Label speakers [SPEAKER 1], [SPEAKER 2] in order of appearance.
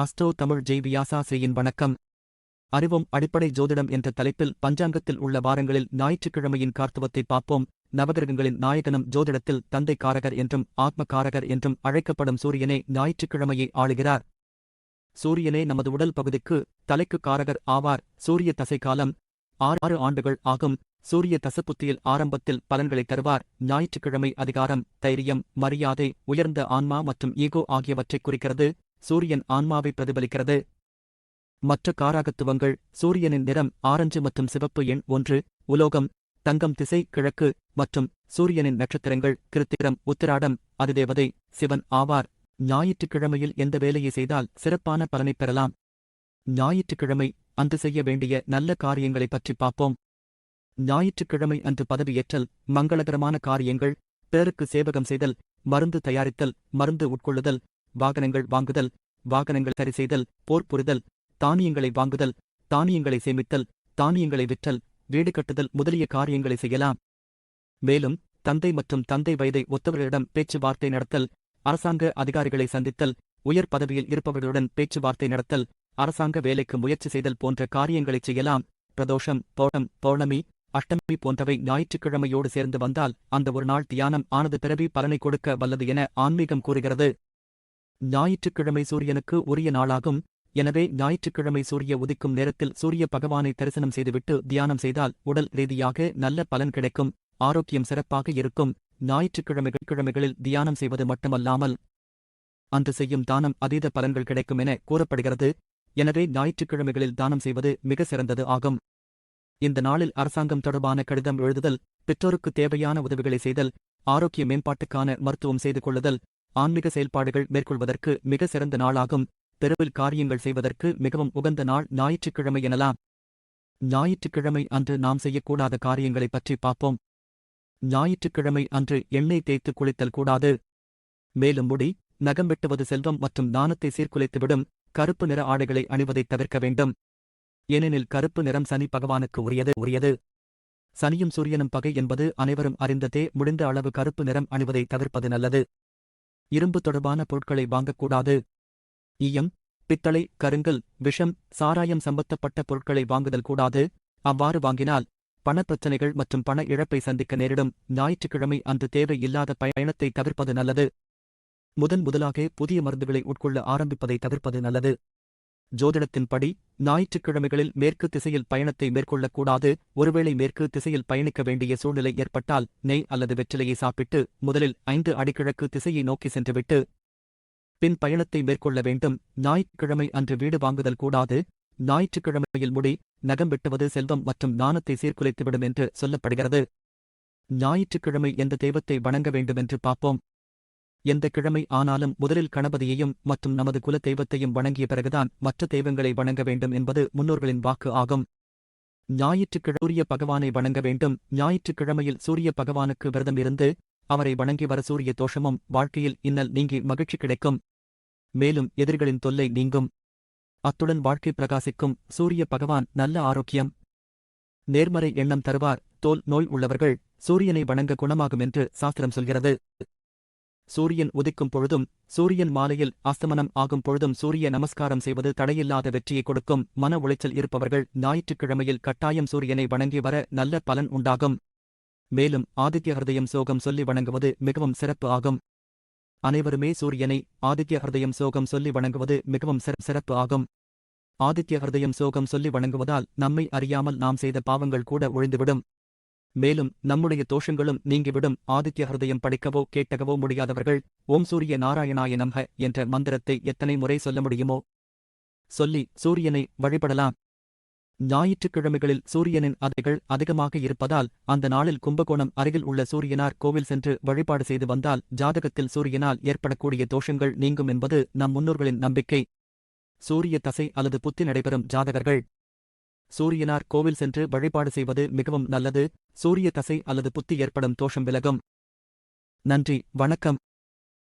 [SPEAKER 1] ஹஸ்டோ தமிழ் ஜெய் வியாசாசிரியின் வணக்கம். அறிவும் அடிப்படை ஜோதிடம் என்ற தலைப்பில் பஞ்சாங்கத்தில் உள்ள வாரங்களில் ஞாயிற்றுக்கிழமையின் கார்த்துவத்தை பார்ப்போம். நவகிரகங்களின் நாயகனும் ஜோதிடத்தில் தந்தை காரகர் என்றும் ஆத்மகாரகர் என்றும் அழைக்கப்படும் சூரியனே ஞாயிற்றுக்கிழமையை ஆளுகிறார். சூரியனே நமது உடல் பகுதிக்கு தலைக்கு காரகர் ஆவார். சூரிய தசை காலம் ஆறு ஆண்டுகள் ஆகும். சூரிய தசப்புத்தியில் ஆரம்பத்தில் பலன்களை தருவார். ஞாயிற்றுக்கிழமை அதிகாரம் தைரியம் மரியாதை உயர்ந்த ஆன்மா மற்றும் ஈகோ ஆகியவற்றைக் குறிக்கிறது. சூரியன் ஆன்மாவை பிரதிபலிக்கிறது. மற்ற காராகத்துவங்கள் சூரியனின் நிறம் ஆரஞ்சு மற்றும் சிவப்பு எண் ஒன்று உலோகம் தங்கம் திசை கிழக்கு மற்றும் சூரியனின் நட்சத்திரங்கள் கிருத்திரம் உத்திராடம் அதிதேவதை சிவன் ஆவார். ஞாயிற்றுக்கிழமையில் எந்த வேலையை செய்தால் சிறப்பான பலனைப் பெறலாம்? ஞாயிற்றுக்கிழமை அன்று செய்ய வேண்டிய நல்ல காரியங்களைப் பற்றி பார்ப்போம். ஞாயிற்றுக்கிழமை அன்று பதவியேற்றல் மங்களகரமான காரியங்கள் பிறருக்கு சேவகம் செய்தல் மருந்து தயாரித்தல் மருந்து உட்கொள்ளுதல் வாகனங்கள் வாங்குதல் வாகனங்கள் சரி செய்தல் போர் புரிதல் தானியங்களை வாங்குதல் தானியங்களை சேமித்தல் தானியங்களை விற்றல் வீடு கட்டுதல் முதலிய காரியங்களை செய்யலாம். மேலும் தந்தை மற்றும் தந்தை வயதை ஒத்தவர்களிடம் பேச்சுவார்த்தை நடத்தல் அரசாங்க அதிகாரிகளை சந்தித்தல் உயர் பதவியில் இருப்பவர்களுடன் பேச்சுவார்த்தை நடத்தல் அரசாங்க வேலைக்கு முயற்சி செய்தல் போன்ற காரியங்களைச் செய்யலாம். பிரதோஷம் பௌடம் பௌர்ணமி அஷ்டமி போன்றவை ஞாயிற்றுக்கிழமையோடு சேர்ந்து வந்தால் அந்த ஒரு நாள் தியானம் ஆனது பிறவி பலனை கொடுக்க வல்லது என ஆன்மீகம் கூறுகிறது. ஞாயிற்றுக்கிழமை சூரியனுக்கு உரிய நாளாகும். எனவே ஞாயிற்றுக்கிழமை சூரிய உதிக்கும் நேரத்தில் சூரிய பகவானை தரிசனம் செய்துவிட்டு தியானம் செய்தால் உடல் ரீதியாக நல்ல பலன் கிடைக்கும். ஆரோக்கியம் சிறப்பாக இருக்கும். ஞாயிற்றுக்கிழமைகள் கிழமைகளில் தியானம் செய்வது மட்டுமல்லாமல் அன்று செய்யும் தானம் அதீத பலன்கள் கிடைக்கும் என கூறப்படுகிறது. எனவே ஞாயிற்றுக்கிழமைகளில் தானம் செய்வது மிக சிறந்தது ஆகும். இந்த நாளில் அரசாங்கம் தொடர்பான கடிதம் எழுதுதல் பெற்றோருக்கு தேவையான உதவிகளை செய்தல் ஆரோக்கிய மேம்பாட்டுக்கான மருத்துவம் செய்து கொள்ளுதல் ஆன்மீக செயல்பாடுகள் மேற்கொள்வதற்கு மிக சிறந்த நாளாகும். தெருவில் காரியங்கள் செய்வதற்கு மிகவும் உகந்த நாள் ஞாயிற்றுக்கிழமை எனலாம். ஞாயிற்றுக்கிழமை அன்று நாம் செய்யக்கூடாத காரியங்களைப் பற்றி பார்ப்போம். ஞாயிற்றுக்கிழமை அன்று எண்ணெய் தேய்த்து குளித்தல் கூடாது. மேலும் முடி நகம் வெட்டுவது செல்வம் மற்றும் தானத்தை சீர்குலைத்துவிடும். கருப்பு நிற ஆடைகளை அணிவதைத் தவிர்க்க வேண்டும். ஏனெனில் கருப்பு நிறம் சனி பகவானுக்கு உரியது உரியது. சனியும் சூரியனும் பகை என்பது அனைவரும் அறிந்ததே. முடிந்த அளவு கருப்பு நிறம் அணிவதை தவிர்ப்பது நல்லது. இரும்பு தொடர்பான பொருட்களை வாங்கக்கூடாது. ஈயம் பித்தளை கருங்கல் விஷம் சாராயம் சம்பந்தப்பட்ட பொருட்களை வாங்குதல் கூடாது. அவ்வாறு வாங்கினால் பணப்பிரச்சனைகள் மற்றும் பண இழப்பை சந்திக்க நேரிடும். ஞாயிற்றுக்கிழமை அன்று தேவை இல்லாத பயணத்தை தவிர்ப்பது நல்லது. முதன் முதலாக புதிய மருந்துகளை உட்கொள்ள ஆரம்பிப்பதை தவிர்ப்பது நல்லது. ஜோதிடத்தின்படி ஞாயிற்றுக்கிழமைகளில் மேற்கு திசையில் பயணத்தை மேற்கொள்ளக்கூடாது. ஒருவேளை மேற்கு திசையில் பயணிக்க வேண்டிய சூழ்நிலை ஏற்பட்டால் நெய் அல்லது வெற்றிலையை சாப்பிட்டு முதலில் ஐந்து அடிக்கிழக்கு திசையை நோக்கி சென்றுவிட்டு பின் பயணத்தை மேற்கொள்ள வேண்டும். ஞாயிற்றுக்கிழமை அன்று வீடு வாங்குதல் கூடாது. ஞாயிற்றுக்கிழமையில் முடி நகம் வெட்டுவது செல்வம் மற்றும் நாணத்தை சீர்குலைத்துவிடும் என்று சொல்லப்படுகிறது. ஞாயிற்றுக்கிழமை எந்த தெய்வத்தை வணங்க வேண்டுமென்று பார்ப்போம். எந்த கிழமை ஆனாலும் முதலில் கணபதியையும் மற்றும் நமது குலதெய்வத்தையும் வணங்கிய பிறகுதான் மற்ற தெய்வங்களை வணங்க வேண்டும் என்பது முன்னோர்களின் வாக்கு ஆகும். ஞாயிற்றுக்கிழமை சூரிய பகவானை வணங்க வேண்டும். ஞாயிற்றுக்கிழமையில் சூரிய பகவானுக்கு விரதம் இருந்து அவரை வணங்கி வர சூரிய தோஷமும் வாழ்க்கையில் இன்னல் நீங்கி மகிழ்ச்சி கிடைக்கும். மேலும் எதிரிகளின் தொல்லை நீங்கும். அத்துடன் வாழ்க்கை பிரகாசிக்கும். சூரிய பகவான் நல்ல ஆரோக்கியம். நேர்மறை எண்ணம் தருவார். தோல் நோய் உள்ளவர்கள் சூரியனை வணங்க குணமாகும் என்று சாஸ்திரம் சொல்கிறது. சூரியன் உதிக்கும் பொழுதும் சூரியன் மாலையில் அஸ்தமனம் ஆகும் பொழுதும் சூரிய நமஸ்காரம் செய்வது தடையில்லாத வெற்றியை கொடுக்கும். மன உளைச்சல் இருப்பவர்கள் ஞாயிற்றுக்கிழமையில் கட்டாயம் சூரியனை வணங்கி வர நல்ல பலன் உண்டாகும். மேலும் ஆதித்ய ஹிருதயம் சோகம் சொல்லி வணங்குவது மிகவும் சிறப்பு ஆகும். அனைவருமே சூரியனை ஆதித்ய ஹிருதயம் சோகம் சொல்லி வணங்குவது மிகவும் சிறப்பு ஆகும். ஆதித்ய ஹிருதயம் சோகம் சொல்லி வணங்குவதால் நம்மை அறியாமல் நாம் செய்த பாவங்கள் கூட ஒழிந்துவிடும். மேலும் நம்முடைய தோஷங்களும் நீங்கிவிடும். ஆதித்ய ஹிருதயம் படிக்கவோ கேட்கவோ முடியாதவர்கள் ஓம் சூரிய நாராயணாய நம்ஹ என்ற மந்திரத்தை எத்தனை முறை சொல்ல முடியுமோ? சொல்லி சூரியனை வழிபடலாம். ஞாயிற்றுக்கிழமைகளில் சூரியனின் அதைகள் அதிகமாக இருப்பதால் அந்த நாளில் கும்பகோணம் அருகில் உள்ள சூரியனார் கோவில் சென்று வழிபாடு செய்து வந்தால் ஜாதகத்தில் சூரியனால் ஏற்படக்கூடிய தோஷங்கள் நீங்கும் என்பது நம் முன்னோர்களின் நம்பிக்கை. சூரிய தசை அல்லது புத்தி நடைபெறும் ஜாதகர்கள் சூரியனார் கோவில் சென்று வழிபாடு செய்வது மிகவும் நல்லது. சூரிய தசை அல்லது புத்தி ஏற்படும் தோஷம் விலகும். நன்றி வணக்கம்.